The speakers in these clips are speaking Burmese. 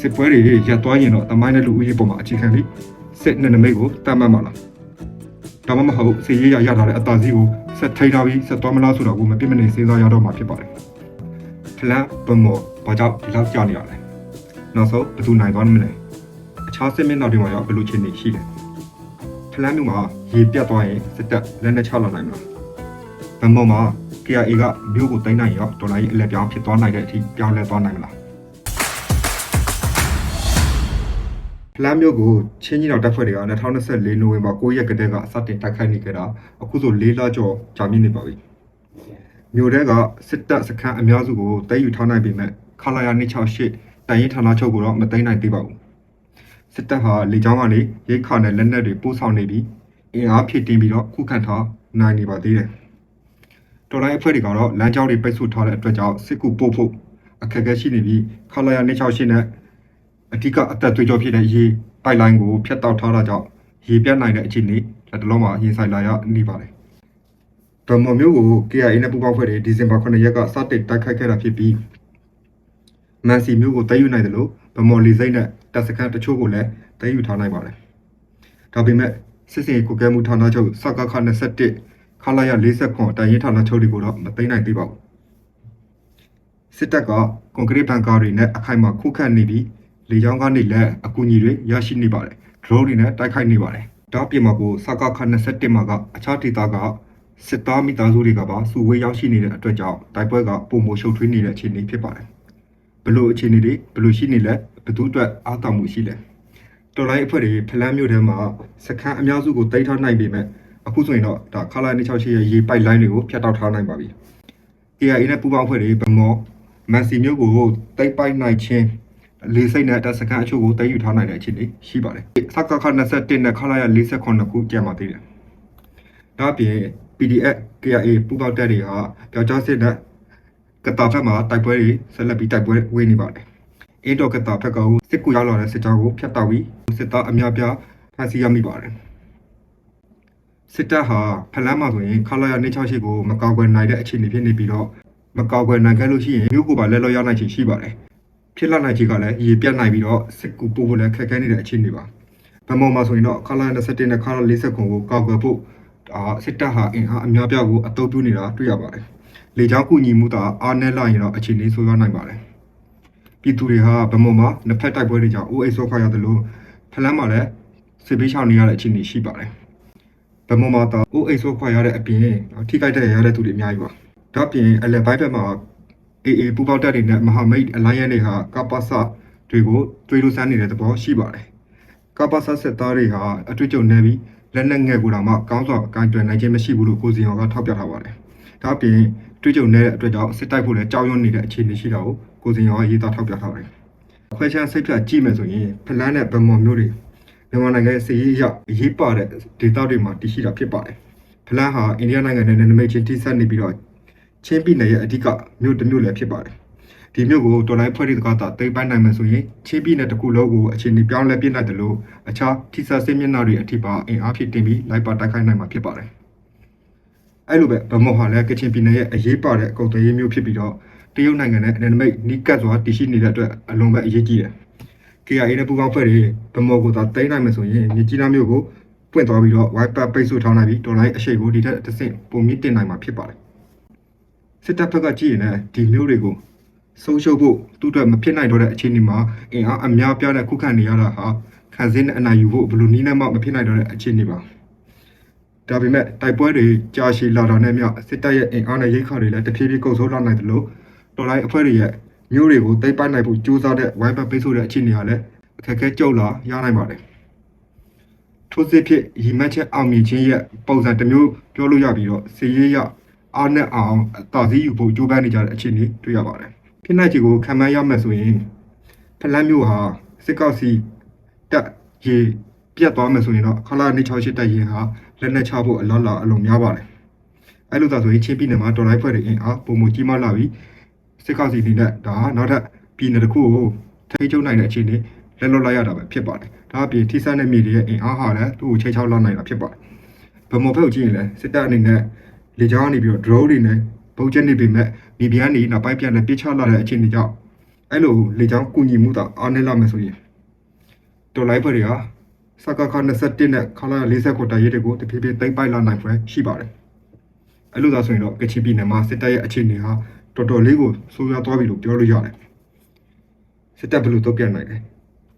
စစ်ပွဲတွေရပ်သွားရင်တော့တမိုင်းနဲ့လူဦးရေပေါ်မှာအခြေခံပြီးစစ်နဲ့နမိတ်ကိုတတ်မှတ်မှာလားဒါမှမဟုတ်စီရေးရရထားတဲ့အတားစီးကိုဆက်ထိန်ထားပြီးဆက်သွားမလားဆိုတော့ကိုမပြစ်မနေစဉ်းစားရတော့မှာဖြစ်ပါတယ်ဖလန်ဘမောဘာကြောင့်ဒီလောက်ကြာနေရလဲနောက်ဆုံးဘယ်သူနိုင်သွားမလဲအခြားစစ်မျက်နှာတွေမှာရောဘယ်လိုခြေနေရှိလဲဖလန်မြို့မှာရေပြတ်သွားရင်စစ်တပ်လက်နဲ့ချလာနိုင်မလားဘမောမှာ KIA ကမြို့ကိုတိုင်းနိုင်ရောဒေါ်လာကြီးအလက်ပြောင်းဖြစ်သွားနိုင်တဲ့အထိပြောင်းလဲသွားနိုင်မလား ဖလမ်းမြို့ကိုချင်းကြီးတော်တပ်ဖွဲ့တွေက2024နိုဝင်ဘာ9ရက်ကတည်းကစတင်တိုက်ခိုက်နေကြတာအခုဆို၄လကျော်ကြာမြင့်နေပါပြီ။မြို့ထဲကစစ်တပ်စခန်းအများစုကိုတိုက်ယူထားနိုင်ပေမဲ့ခလာယာ268တိုင်ရင်ဌာနချုပ်ကိုတော့မသိမ်းနိုင်သေးပါဘူး။စစ်တပ်ဟာလေကြောင်းကနေရိတ်ခါနဲ့လက်နက်တွေပို့ဆောင်နေပြီးအင်အားဖြည့်တင်းပြီးတော့ခုခံထားနိုင်နေပါသေးတယ်။တော်လိုင်းအဖွဲ့တွေကတော့လမ်းကြောင်းတွေပိတ်ဆို့ထားတဲ့အတွက်ကြောင့်စစ်ကူပို့ဖို့အခက်အခဲရှိနေပြီးခလာယာ268နဲ့ အဓိကအသက်သွေးကြောဖြစ်တဲ့ရေပိုက်လိုင်းကိုဖျက်တောက်ထားတာကြောင့်ရေပြတ်နိုင်တဲ့အခြေအနေလက်တလုံးမှာရင်ဆိုင်လာရနေပါတယ်။ဗမော်မျိုးကို KIA နဲ့ပူးပေါင်းဖွဲ့တွေဒီဇင်ဘာ9ရက်ကစတင်တိုက်ခိုက်ခဲ့တာဖြစ်ပြီးမန်စီမျိုးကိုတိုက်ယူနိုင်တယ်လို့ဗမော်လီစိတ်နဲ့တပ်စခန်းတချို့ကိုလည်းတိုက်ယူထားနိုင်ပါတယ်။ဒါပေမဲ့စစ်စင်ကိုကဲမှုဌာနချုပ်စကခ21ခလာရ49တိုင်ရင်ဌာနချုပ်တွေကိုတော့မသိမ်းနိုင်သေးပါဘူး။စစ်တပ်ကကွန်ကရစ်ဘန်ကာတွေနဲ့အခိုင်အမာခုခံနေပြီး လေကြောင်းကနေလည်းအကူအညီတွေရရှိနေပါတယ်။ drone တွေနဲ့တိုက်ခိုက်နေပါတယ်။ဒါပြင်မှာကိုစကခ21မှာကအခြားဒေသကစစ်သားမိသားစုတွေကပါစုဝေးရောက်ရှိနေတဲ့အတွက်ကြောင့်တိုက်ပွဲကပုံမရှုပ်ထွေးနေတဲ့အခြေအနေဖြစ်ပါတယ်။ဘလို့အခြေအနေတွေဘလို့ရှိနေလဲဘသူအတွက်အားတောင်မှုရှိလဲ။တော်လိုင်းအဖွဲ့တွေဖလန်းမြို့ထဲမှာစခန်းအများစုကိုတိတ်ထားနိုင်ပေမဲ့အခုဆိုရင်တော့ဒါခလာ268ရဲ့ရေပိုက်လိုင်းတွေကိုဖျက်တောက်ထားနိုင်ပါပြီ။ KIA နဲ့ပူးပေါင်းအဖွဲ့တွေဗမော်မန်စီမြို့ကိုတိတ်ပိုက်နိုင်ခြင်း လေးစိတ်နဲ့တပ်စခန်းအချို့ကိုတည်ယူထားနိုင်တဲ့အခြေအနေရှိပါတယ်။စကခ21နဲ့ခလာရ48ခုကျန်ပါသေးတယ်။ဒါ့အပြင် PDF KIA ပူးပေါင်းတပ်တွေဟာကြောက်ကြားစစ်နဲ့ကတာဖက်မှာတိုက်ပွဲတွေဆက်လက်ပြီးတိုက်ပွဲဝေးနေပါတယ်။အင်းတော်ကတာဖက်ကစစ်ကူရောက်လာတဲ့စစ်ကြောင်းကိုဖျက်တောက်ပြီးစစ်သားအများပြားဖမ်းဆီးရမိပါတယ်။စစ်တပ်ဟာဖလန်းမှာဆိုရင်ခလာရ268ကိုမကောက်ွယ်နိုင်တဲ့အခြေအနေဖြစ်နေပြီးတော့မကောက်ွယ်နိုင်ခဲ့လို့ရှိရင်မြို့ကိုပါလက်လောရနိုင်ချေရှိပါတယ်။ ဖြစ်လာနိုင်ချေကလည်းရေပြတ်နိုင်ပြီးတော့စစ်ကူပို့ဖို့လည်းခက်ခဲနေတဲ့အခြေအနေပါဗမော်မှာဆိုရင်တော့ခလာ27နဲ့ခလာ40ခုကိုကောက်ွယ်ဖို့ဒါစစ်တပ်ဟာအင်အားအများပြားကိုအတုပ်ပြုနေတာတွေ့ရပါတယ်လေကြောင်းကူညီမှုသာအားနည်းလာရင်တော့အခြေအနေဆိုးရွားနိုင်ပါတယ်ပြည်သူတွေဟာဗမော်မှာနှစ်ဖက်တိုက်ပွဲတွေကြောင့်အိုးအိတ်ဆောက်ခါရတယ်လို့ဖလန်းမှာလည်းစစ်ပေးချောင်နေရတဲ့အခြေအနေရှိပါတယ်ဗမော်မှာတော့အိုးအိတ်ဆောက်ခါရတဲ့အပြင်ထိခိုက်တဲ့ရတဲ့သူတွေအများကြီးပါဒါ့အပြင်အလဲဘိုက်ဘက်မှာ AA ပူပေါက်တပ်တွေနဲ့မဟာမိတ်အလိုင်းရန်တွေဟာကပ္ပစတွေကိုတွေးလို့စမ်းနေတဲ့သဘောရှိပါတယ်။ကပ္ပစစစ်သားတွေဟာအတွေ့အကြုံနဲ့ပြီးလက်နက်ငယ်ကိုတောင်မှကောင်းစွာအကင်တွယ်နိုင်ခြင်းမရှိဘူးလို့ကိုစီရောကထောက်ပြထားပါတယ်။ဒါ့အပြင်တွေ့ကြုံနေတဲ့အတွက်ကြောင့်စစ်တိုက်ဖို့လည်းကြောက်ရွံ့နေတဲ့အခြေအနေရှိတာကိုကိုစီရောကရေးသားထောက်ပြထားပါတယ်။ခွဲချမ်းစိတ်ဖြတ်ကြည့်မယ်ဆိုရင်ဖလန်းနဲ့ဗမော်မျိုးတွေမြန်မာနိုင်ငံရဲ့စီးရေးအရအရေးပါတဲ့ဒေသတွေမှာတည်ရှိတာဖြစ်ပါတယ်။ဖလန်းဟာအိန္ဒိယနိုင်ငံနဲ့နယ်နိမိတ်ချင်းထိစပ်နေပြီးတော့ ချင်းပြည်နယ်ရဲ့အဓိကမြို့တစ်မြို့လည်းဖြစ်ပါတယ်။ဒီမြို့ကိုတော်လိုင်းဖွဲ့တွေကသာတိမ့်ပိုင်းနိုင်မယ်ဆိုရင်ချင်းပြည်နယ်တစ်ခုလုံးကိုအခြေအနေပြောင်းလဲပြနိုင်တယ်လို့အခြားထိစပ်စစ်မျက်နှာတွေအထိပါအင်အားဖြည့်တင်ပြီးလိုက်ပါတိုက်ခိုက်နိုင်မှာဖြစ်ပါတယ်။အဲ့လိုပဲဗမော်ဟာလည်းကချင်ပြည်နယ်ရဲ့အရေးပါတဲ့ကုန်သွယ်ရေးမြို့ဖြစ်ပြီးတော့တရုတ်နိုင်ငံနဲ့နယ်နိမိတ်နီးကပ်စွာတည်ရှိနေတဲ့အတွက်အလွန်ပဲအရေးကြီးတယ်။ KIA နဲ့ပူးပေါင်းဖွဲ့တွေဗမော်ကိုသာတိမ့်နိုင်မယ်ဆိုရင်မြကြီးနားမြို့ကိုပွင့်သွားပြီးတော့ wiper ပိတ်ဆို့ထောင်းနိုင်ပြီးတော်လိုင်းအရှိတ်ကိုဒီထက်တစ်ဆင့်ပုံမြင့်တင်နိုင်မှာဖြစ်ပါတယ်။ စစ်တပ်ဘက်ကကြည့်ရင်လည်းဒီမျိုးတွေကိုဆုံးရှုံးဖို့သူ့အတွက်မဖြစ်နိုင်တော့တဲ့အခြေအနေမှာအင်အားအများပြားနဲ့ခုခံနေရတာဟာခံစင်းနဲ့အနိုင်ယူဖို့ဘယ်လိုနည်းနဲ့မှမဖြစ်နိုင်တော့တဲ့အခြေအနေပါဒါပေမဲ့တိုက်ပွဲတွေကြာရှည်လာတာနဲ့မျှစစ်တပ်ရဲ့အင်အားနဲ့ရိတ်ခါတွေလည်းတဖြည်းဖြည်းကုတ်ဆိုးလာနိုင်တယ်လို့တော်လိုင်းအဖွဲ့တွေရဲ့မျိုးတွေကိုတိတ်ပိုက်နိုင်ဖို့ကြိုးစားတဲ့ဝိုင်းပတ်ပိတ်ဆို့တဲ့အခြေအနေဟာလည်းအခက်အခဲကြုံလာရနိုင်ပါတယ်ထို့စစ်ဖြစ်ရီမတ်ချက်အောင်မြင်ခြင်းရဲ့ပုံစံတစ်မျိုးပြောလို့ရပြီးတော့စီရေးရ အားနဲ့အောင်အသာစီးယူဖို့ကြိုးပမ်းနေကြတဲ့အခြေအနေတွေ့ရပါတယ်။ဖြစ်နိုင်ချေကိုခံမှန်းရမယ်ဆိုရင်ဖလန်းမျိုးဟာစစ်ကောက်စီတက်ရေပြတ်သွားမယ်ဆိုရင်တော့ခလာနေ68တက်ရင်ဟာလက်နက်ချဖို့အလားလာအလုံးများပါတယ်။အဲ့လိုသာဆိုရင်ချင်းပြည်နယ်မှာတော်လိုက်ဖွဲ့တွေအင်အားပုံမကြီးမားလာပြီးစစ်ကောက်စီနေနဲ့ဒါနောက်ထပ်ပြည်နယ်တစ်ခုကိုထိချုံနိုင်တဲ့အခြေအနေလက်လွတ်လိုက်ရတာပဲဖြစ်ပါတယ်။ဒါအပြင်ထိစပ်တဲ့မြေတွေရဲ့အင်အားဟာလည်းသူ့ကိုချိန်ချောက်လောက်နိုင်တာဖြစ်ပါတယ်။ဗမော်ဖက်ကိုကြည့်ရင်လည်းစစ်တပ်အနေနဲ့ လေကြောင်းကနေပြီးတော့ drone တွေနဲ့ပုံချက်နေပေမဲ့မြေပြန်းနေနောက်ပိုင်းပြန်လည်းပြစ်ချလာတဲ့အခြေအနေကြောင့်အဲ့လိုလေကြောင်းကုညီမှုတာအားနည်းလာမယ်ဆိုရင်တော်လိုက်ဖွဲ့တွေကစကခ21နဲ့ခလာ40ခုတရရေးတွေကိုတဖြည်းဖြည်းသိမ့်ပိုက်လာနိုင်ဖွယ်ရှိပါတယ်အဲ့လိုသာဆိုရင်တော့ကချင်ပြည်နယ်မှာစစ်တပ်ရဲ့အခြေအနေဟာတော်တော်လေးကိုဆိုးရွားသွားပြီလို့ပြောလို့ရတယ်စစ်တပ်ဘယ်လိုတုံ့ပြန်နိုင်လဲ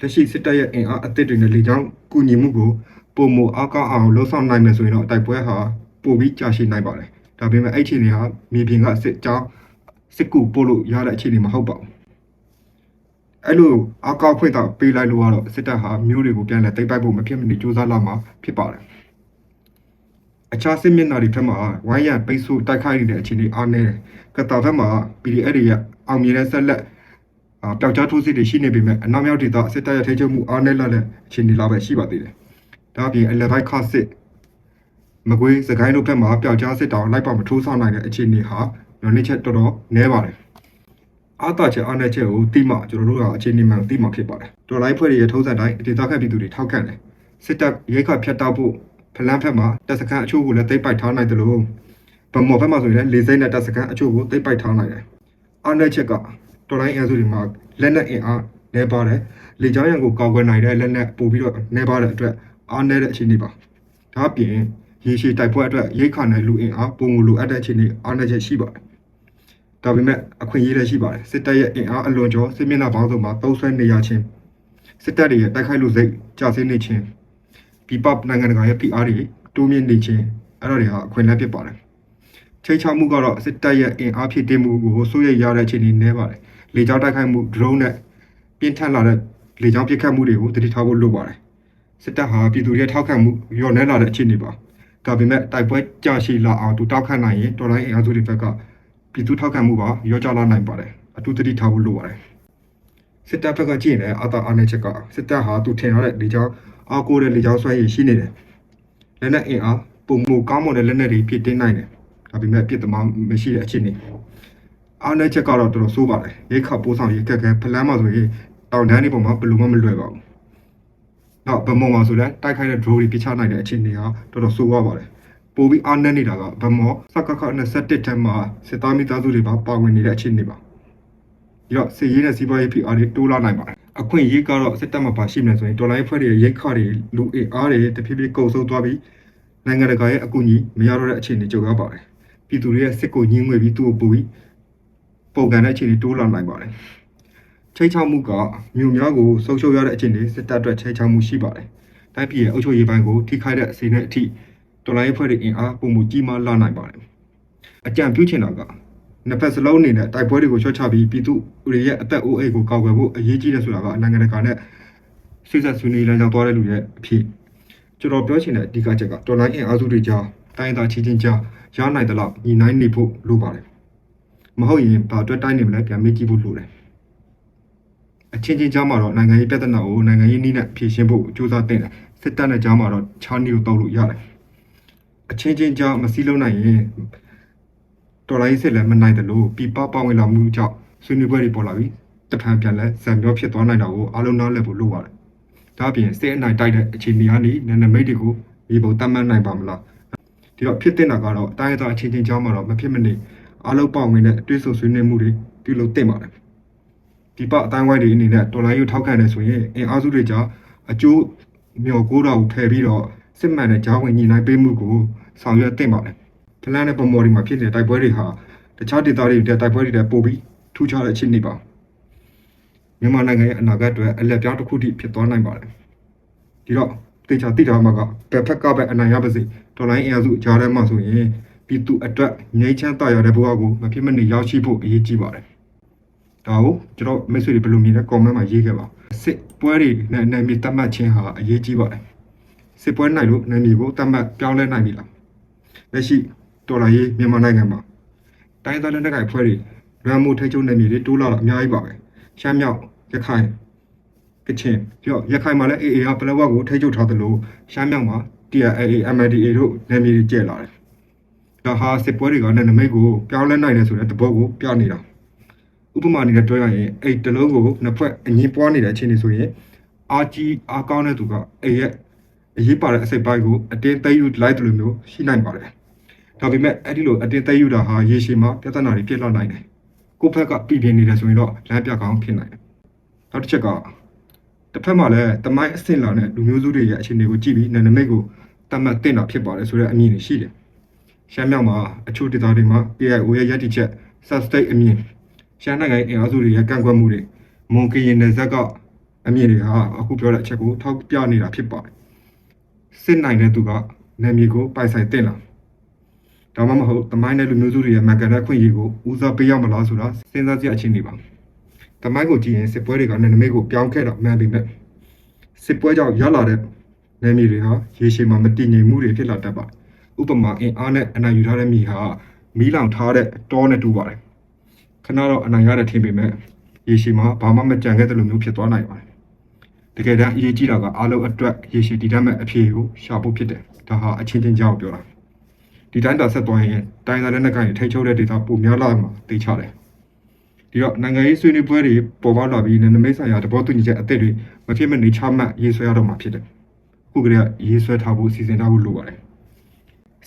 လက်ရှိစစ်တပ်ရဲ့အင်အားအသစ်တွေနဲ့လေကြောင်းကုညီမှုကိုပုံမအားကောင်းအောင်လှုံ့ဆော်နိုင်မယ်ဆိုရင်တော့တိုက်ပွဲဟာ ပိုပြီးကြာရှည်နိုင်ပါတယ်ဒါပေမဲ့အဲ့အခြေအနေဟာမြေပြင်ကစစ်ကြောင်းစစ်ကူပို့လို့ရတဲ့အခြေအနေမဟုတ်ပါဘူးအဲ့လိုအကောက်ဖွင့်တော့ပေးလိုက်လို့ကတော့စစ်တပ်ဟာမျိုးတွေကိုပြန်လဲတိတ်ပိုက်ဖို့မဖြစ်မနေစူးစမ်းလာမှာဖြစ်ပါတယ်။အခြားစစ်မျက်နှာတွေထက်မှာဝိုင်းရံပိတ်ဆို့တိုက်ခိုက်နေတဲ့အခြေအနေအားနည်းတယ်။ကတာဘက်မှာ PDF တွေရဲ့အောင်မြင်တဲ့ဆက်လက်အာပျောက်ကြားထိုးစစ်တွေရှိနေပေမဲ့အနောက်မြောက်ဒေသစစ်တပ်ရဲ့ထိန်းချုပ်မှုအားနည်းလာတဲ့အခြေအနေလာပဲရှိပါသေးတယ်။ဒါ့အပြင်အလက်ပိုင်းခါစစ် မကွေးစကိုင်းတို့ဘက်မှာပျောက်ကြားစစ်တောင်လိုက်ပါမထိုးဆောင်နိုင်တဲ့အခြေအနေဟာညနေချက်တော်တော်နည်းပါတယ်။အားတာချက်အားနဲ့ချက်ကိုတိမှကျွန်တော်တို့ကအခြေအနေမှန်တိမှဖြစ်ပါတယ်တော်လိုင်းဖွဲ့ရဲ့ထုံးစံတိုင်းဒေသခံပြည်သူတွေထောက်ခံတယ်စစ်တပ်ရိတ်ခတ်ဖြတ်တောက်ဖို့ဖလန်းဖက်မှာတပ်စခန်းအချို့ကိုလည်းတိတ်ပိုက်ထားနိုင်တယ်လို့ဗမော်ဖက်မှာဆိုရင်လည်းလေစိမ့်နဲ့တပ်စခန်းအချို့ကိုတိတ်ပိုက်ထားနိုင်တယ်အားနဲ့ချက်ကတော်လိုင်းအန်စုတွေမှာလက်နက်အင်အားနေပါတယ်လေကြောင်းရန်ကိုကောက်ွယ်နိုင်တဲ့လက်နက်ပို့ပြီးတော့နေပါတဲ့အတွက်အားနေတဲ့အခြေအနေပါဒါအပြင် ရေရှည်တိုက်ပွဲအတွက်ရိတ်ခါနဲ့လူအင်အားပုံမလိုအပ်တဲ့အခြေအနေအားနဲ့ချက်ရှိပါတယ်ဒါပေမဲ့အခွင့်အရေးလည်းရှိပါတယ်စစ်တပ်ရဲ့အင်အားအလွန်ကျော်စစ်မျက်နှာပေါင်းစုံမှာတုံးဆွဲနေရခြင်းစစ်တပ်တွေရဲ့တိုက်ခိုက်လို့စိတ်ကြာဆင်းနေခြင်းပြည်ပနိုင်ငံတကာရဲ့ PR တွေတိုးမြင့်နေခြင်းအဲ့ဒါတွေဟာအခွင့်အလမ်းဖြစ်ပါတယ်ချိန်ချမှုကတော့စစ်တပ်ရဲ့အင်အားဖြစ်တည်မှုကိုစိုးရိမ်ရတဲ့အခြေအနေနည်းပါတယ်လေကြောင်းတိုက်ခိုက်မှု drone နဲ့ပြင်းထန်လာတဲ့လေကြောင်းပစ်ခတ်မှုတွေကိုတတိထားဖို့လိုပါတယ်စစ်တပ်ဟာပြည်သူတွေရဲ့ထောက်ခံမှုလျော့နည်းလာတဲ့အခြေအနေပါ ဒါပေမဲ့တိုက်ပွဲကြာရှည်လာအောင်သူတောက်ခတ်နိုင်ရင်တော်လိုင်းအင်အားစုတွေဘက်ကပြည်သူထောက်ခံမှုပါရောကြလာနိုင်ပါတယ်အထူးသတိထားဖို့လိုပါတယ်စစ်တပ်ဘက်ကကြည့်ရင်အာတာအာနေချက်ကစစ်တပ်ဟာသူထင်ရတဲ့လေကြောင်းအားကိုးတဲ့လေကြောင်းဆွဲရည်ရှိနေတယ်လက်နက်အင်အားပုံမူကောင်းမွန်တဲ့လက်နက်တွေဖြစ်တင်းနိုင်တယ်ဒါပေမဲ့ပြစ်သမားမရှိတဲ့အခြေအနေအာနေချက်ကတော့တော်တော်ဆိုးပါတယ်ရိတ်ခတ်ပိုးဆောင်ရေးကက်ကဲဖလန်းမှာဆိုရင်တောင်တန်းတွေပေါ်မှာဘယ်လိုမှမလွယ်ပါဘူး နောက်ဗမုံမှာဆိုလည်းတိုက်ခိုက်တဲ့ drone တွေပြချနိုင်တဲ့အခြေအနေဟာတော်တော်ဆိုးရပါတယ်ပိုပြီးအားနည်းနေတာကဗမောစကခ21ထဲမှာစစ်သားမိသားစုတွေပါပါဝင်နေတဲ့အခြေအနေပါဒီတော့စစ်ရေးနဲ့စီးပွားရေးဖိအားတွေတိုးလာနိုင်ပါတယ်အခွင့်အရေးကတော့စစ်တပ်မှာပါရှိနေဆိုရင်ဒေါ်လာရေးဖွဲ့တွေရိတ်ခါတွေလူအင်အားတွေတဖြည်းဖြည်းကုန်ဆုံးသွားပြီးနိုင်ငံတကာရဲ့အကူအညီမရတော့တဲ့အခြေအနေကြုံရပါတယ်ပြည်သူတွေရဲ့စစ်ကိုညှင်းငွေပြီးသူ့ကိုပူပြီးပုံကန်တဲ့အခြေအနေတိုးလာနိုင်ပါတယ် ချိန်ချောက်မှုကမြို့များကိုဆုံးရှုံးရတဲ့အခြေအနေစစ်တပ်အတွက်ချိန်ချောက်မှုရှိပါတယ်တိုင်းပြည်ရဲ့အုပ်ချုပ်ရေးပိုင်းကိုထိခိုက်တဲ့အစီအနဲ့အထိတော်လိုင်းဖွဲ့တွေအင်အားပုံမှုကြီးမားလာနိုင်ပါတယ်။အကြံပြုချင်တာကနှစ်ဖက်စလုံးအနေနဲ့တိုက်ပွဲတွေကိုချော့ချပြီးပြည်သူတွေရဲ့အသက်အိုးအိမ်ကိုကောက်ွယ်ဖို့အရေးကြီးတယ်ဆိုတာကနိုင်ငံတကာနဲ့စိစက်ဆွေးနွေးလမ်းကြောင်းသွားတဲ့လူရဲ့အဖြစ်ကျွန်တော်ပြောချင်တဲ့အဓိကချက်ကတော်လိုင်းအင်အားစုတွေကြားတိုင်းသားချင်းချင်းကြားရနိုင်တဲ့လောက်ညီနိုင်နေဖို့လိုပါတယ်။မဟုတ်ရင်ဘာအတွက်တိုင်းနေမလဲပြန်မေးကြည့်ဖို့လိုတယ်။ အချင်းချင်းကြားမှာတော့နိုင်ငံရေးပြဿနာကိုနိုင်ငံရေးနည်းနဲ့ဖြေရှင်းဖို့ကြိုးစားတင်တယ်။စစ်တပ်နဲ့ကြားမှာတော့ချားနီကိုတောက်လို့ရတယ်။အချင်းချင်းကြောင့်မစည်းလုံးနိုင်ရင်တော်လိုင်းစစ်လည်းမနိုင်တယ်လို့ပြပပဝင်လာမှုကြောင့်ဆွေးနွေးပွဲတွေပေါ်လာပြီးတဖန်ပြန်လဲဇံပြောဖြစ်သွားနိုင်တာကိုအားလုံးနားလည်ဖို့လိုပါတယ်။ဒါအပြင်စစ်အနိုင်တိုက်တဲ့အခြေအနေကနေနန္ဒမိတ်တွေကိုဒီပုံတတ်မှတ်နိုင်ပါမလား။ဒီတော့ဖြစ်တဲ့တာကတော့တိုင်းရသားအချင်းချင်းကြောင့်မှတော့မဖြစ်မနေအားလုံးပေါ့ဝင်တဲ့တွေးဆဆွေးနွေးမှုတွေပြုလုပ်သင့်ပါတယ်။ ဒီပအတိုင်းဝိုင်းတွေအနေနဲ့တော်လိုင်းကိုထောက်ခံတယ်ဆိုရင်အင်အားစုတွေကြောင့်အကျိုးမျှော်ကိုးတာကိုထည့်ပြီးတော့စစ်မှန်တဲ့ကြားဝင်ညီနိုင်ပေးမှုကိုဆောင်ရွက်သင့်ပါတယ်။ဖလန်နဲ့ပုံမော်ဒီမှာဖြစ်နေတဲ့တိုက်ပွဲတွေဟာတခြားဒေသတွေတဲ့တိုက်ပွဲတွေတဲ့ပိုပြီးထူးခြားတဲ့အခြေအနေပါ။မြန်မာနိုင်ငံရဲ့အနာဂတ်အတွက်အလက်ပြောင်းတစ်ခုထိဖြစ်သွားနိုင်ပါတယ်။ဒီတော့တေချာတိတာမှာကဘယ်ဖက်ကပဲအနိုင်ရပါစေဒေါ်လာအင်အားစုကြားထဲမှာဆိုရင်ပြည်သူအတွက်ငြိမ်းချမ်းသာရတဲ့ဘဝကိုမဖြစ်မနေရောက်ရှိဖို့အရေးကြီးပါတယ်။ ဒါကိုကျွန်တော်မိတ်ဆွေတွေဘယ်လိုမြင်လဲ comment မှာရေးခဲ့ပါစစ်ပွဲတွေနဲ့နာမည်တတ်မှတ်ခြင်းဟာအရေးကြီးပါတယ်စစ်ပွဲနိုင်လို့နာမည်ကိုတတ်မှတ်ပြောင်းလဲနိုင်ပြီလားလက်ရှိတော်လာရေးမြန်မာနိုင်ငံမှာတိုင်းသားလက်နက်ကိုင်ဖွဲ့တွေရန်မှုထိချုံနာမည်တွေတိုးလာတော့အများကြီးပါပဲရှမ်းမြောက်ရခိုင်ကချင်ပြီးတော့ရခိုင်မှာလည်း AA ကပလက်ဝကိုထိချုပ်ထားသလိုရှမ်းမြောက်မှာ TRAA MNDA တို့နာမည်တွေကျဲလာတယ်ဒါဟာစစ်ပွဲတွေကနာမည်ကိုပြောင်းလဲနိုင်တယ်ဆိုတဲ့သဘောကိုပြနေတာ ဥပမာအနေနဲ့ပြောရရင်အဲ့တလုံးကိုနှစ်ဖက်အငင်းပွားနေတဲ့အခြေအနေဆိုရင်အာကြီးအာကောင်းတဲ့သူကအဲ့ရဲ့အရေးပါတဲ့အစိပ်ပိုင်းကိုအတင်းသိယူလိုက်တယ်လို့မျိုးရှိနိုင်ပါတယ်။ဒါပေမဲ့အဲ့ဒီလိုအတင်းသိယူတာဟာရေရှည်မှာပြဿနာတွေဖြစ်လာနိုင်တယ်ကိုယ့်ဘက်ကပြည်ပြင်းနေတယ်ဆိုရင်တော့လမ်းပြကောင်းဖြစ်နိုင်တယ်နောက်တစ်ချက်ကတစ်ဖက်မှာလည်းတမိုင်းအဆင့်လာတဲ့လူမျိုးစုတွေရဲ့အခြေအနေကိုကြည့်ပြီးနာနမိတ်ကိုတတ်မှတ်တင်တာဖြစ်ပါတယ်ဆိုတဲ့အမြင်တွေရှိတယ်ရှမ်းမြောက်မှာအချို့ဒေသတွေမှာ AIO ရဲ့ရည်တည်ချက် sustain အမြင် ရှမ်းနိုင်ငံရဲ့အင်အားစုတွေရဲ့ကန့်ကွက်မှုတွေမွန်ကရင်နယ်ဇက်ကအမြင်တွေဟာအခုပြောတဲ့အချက်ကိုထောက်ပြနေတာဖြစ်ပါတယ်စစ်နိုင်တဲ့သူကနာမည်ကိုပိုင်ဆိုင်တင်လာဒါမှမဟုတ်တမိုင်းတဲ့လူမျိုးစုတွေရဲ့မကန်တဲ့ခွင့်ရည်ကိုဦးစားပေးရမလားဆိုတာစဉ်းစားကြည့်အခြေအနေပါတမိုင်းကိုကြည့်ရင်စစ်ပွဲတွေကနာမည်ကိုပြောင်းခဲ့တော့မှန်ပြီမဲ့စစ်ပွဲကြောင့်ရလာတဲ့နာမည်တွေဟာရေရှည်မှာမတည်ငြိမ်မှုတွေဖြစ်လာတတ်ပါတယ်ဥပမာအင်အားနဲ့အနိုင်ယူထားတဲ့မြေဟာမီးလောင်ထားတဲ့တောနဲ့တူပါတယ် ခဏတော့အနိုင်ရတဲ့ထင်ပေမဲ့ရေရှည်မှာဘာမှမကြံခဲ့တဲ့လိုမျိုးဖြစ်သွားနိုင်ပါတယ်တကယ်တမ်းအရေးကြီးတာကအားလုံးအတွက်ရေရှည်တည်တတ်မဲ့အဖြေကိုရှာဖို့ဖြစ်တယ်ဒါဟာအချင်းချင်းကြောက်ပြောတာဒီတိုင်းတာဆက်သွားရင်တိုင်းသားလက်နက်ကိုင်ထိတ်ချုပ်တဲ့ဒေတာပုံများလာမှာသိချတယ်ဒီတော့နိုင်ငံရေးဆွေးနွေးပွဲတွေပေါ်ပေါက်လာပြီးနယ်နိမိတ်ဆိုင်ရာတဘောတူညီချက်အသစ်တွေမဖြစ်မနေချမှတ်ရေးဆွဲရတော့မှာဖြစ်တယ်ခုကလေးကရေးဆွဲထားဖို့စီစဉ်ထားဖို့လိုပါတယ်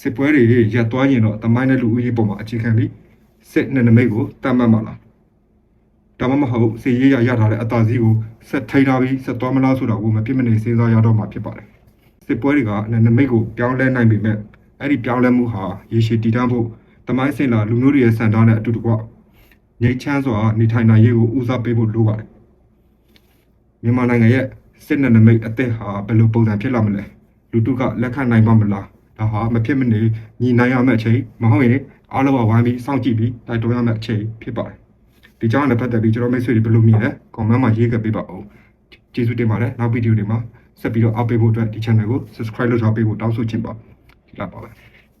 စစ်ပွဲတွေရပ်သွားရင်တော့တမိုင်းနဲ့လူဦးရေပေါ်မှာအခြေခံပြီး စစ်နယ်နိမိတ်ကိုတတ်မှတ်မှာလားဒါမှမဟုတ်စီရေးရရထားတဲ့အသာစီးကိုဆက်ထိန်းထားပြီးဆက်သွားမလားဆိုတာကိုမဖြစ်မနေစဉ်းစားရတော့မှာဖြစ်ပါတယ်စစ်ပွဲတွေကနနမိတ်ကိုပြောင်းလဲနိုင်ပေမဲ့အဲ့ဒီပြောင်းလဲမှုဟာရေရှည်တည်တံ့ဖို့တမိုင်းစင်လာလူမျိုးတွေရဲ့စံထားနဲ့အတူတကွငြိမ်းချမ်းစွာနေထိုင်နိုင်ရေးကိုဦးစားပေးဖို့လိုပါတယ်မြန်မာနိုင်ငံရဲ့စစ်နနမိတ်အသက်ဟာဘယ်လိုပုံစံဖြစ်လာမလဲလူတုကလက်ခံနိုင်ပါမလားဒါဟာမဖြစ်မနေညီနိုင်ရမယ့်အချိန်မဟုတ်ရင် အားလုံးကဝိုင်းပြီးစောင့်ကြည့်ပြီးတိုက်တွန်းရမယ့်အချိန်ဖြစ်ပါတယ်ဒီကြောင့်လည်းပတ်သက်ပြီးကျွန်တော်မိတ်ဆွေတွေဘယ်လိုမြင်လဲ comment မှာရေးခဲ့ပေးပါဦးကျေးဇူးတင်ပါတယ်နောက်ဗီဒီယိုတွေမှာဆက်ပြီးတော့အားပေးဖို့အတွက်ဒီ channel ကို subscribe လုပ်ထားပေးဖို့တောင်းဆိုချင်ပါဒီလောက်ပါပဲ